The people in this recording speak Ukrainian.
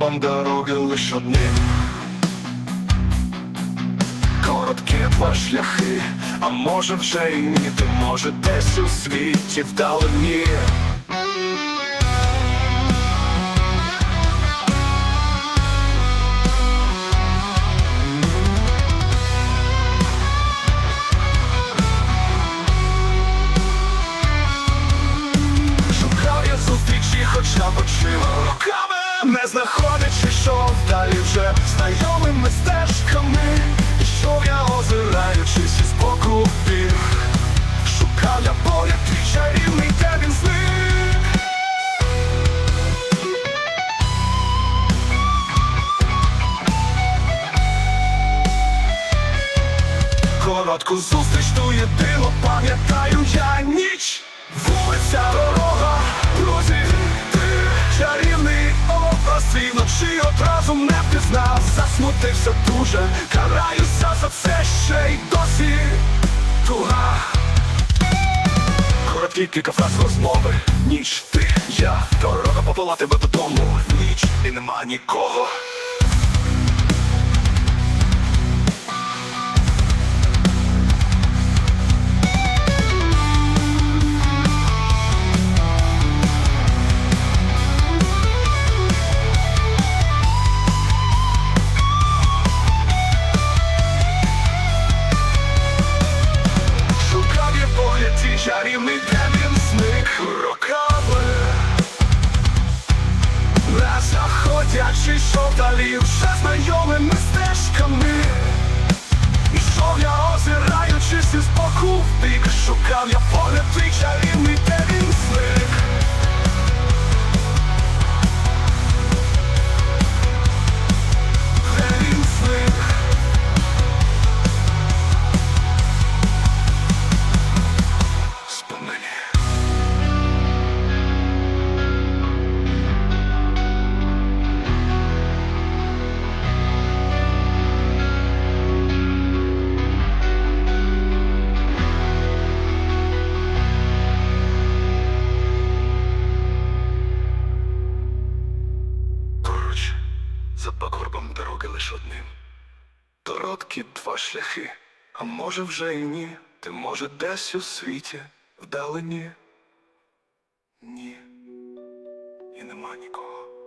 Поруч дороги лиш одні. Короткі два шляхи, а може вже і ні, ти може десь у світі вдалині. Шукав я зустрічі, хоча б очима руками Не знаходячи, що вдалі вже знайомими стежками Ішов я озираючись із боку в бік. Шукав я поряд твій чарівний, де він зник. Коротку зустріч ту єдину пам'ятаю я. Ніч Вулиця дорога, образ І вночі одразу не пізнав, засмутився дуже Караюся за все ще й досі. Туга. Короткі кілька фраз розмови. Ніч, ти, я, дорога попала тебе додому. Ніч і нема нікого де він зник рукави Не заходячи, йшов далі вже знайомими стежками. Ішов я озираючись із боку в Шукав я погляд твій чарівний, за пагорбом дороги лиш одним. Короткі два шляхи, а може вже і ні, ти може десь у світі, вдалині. Ні. І нема нікого.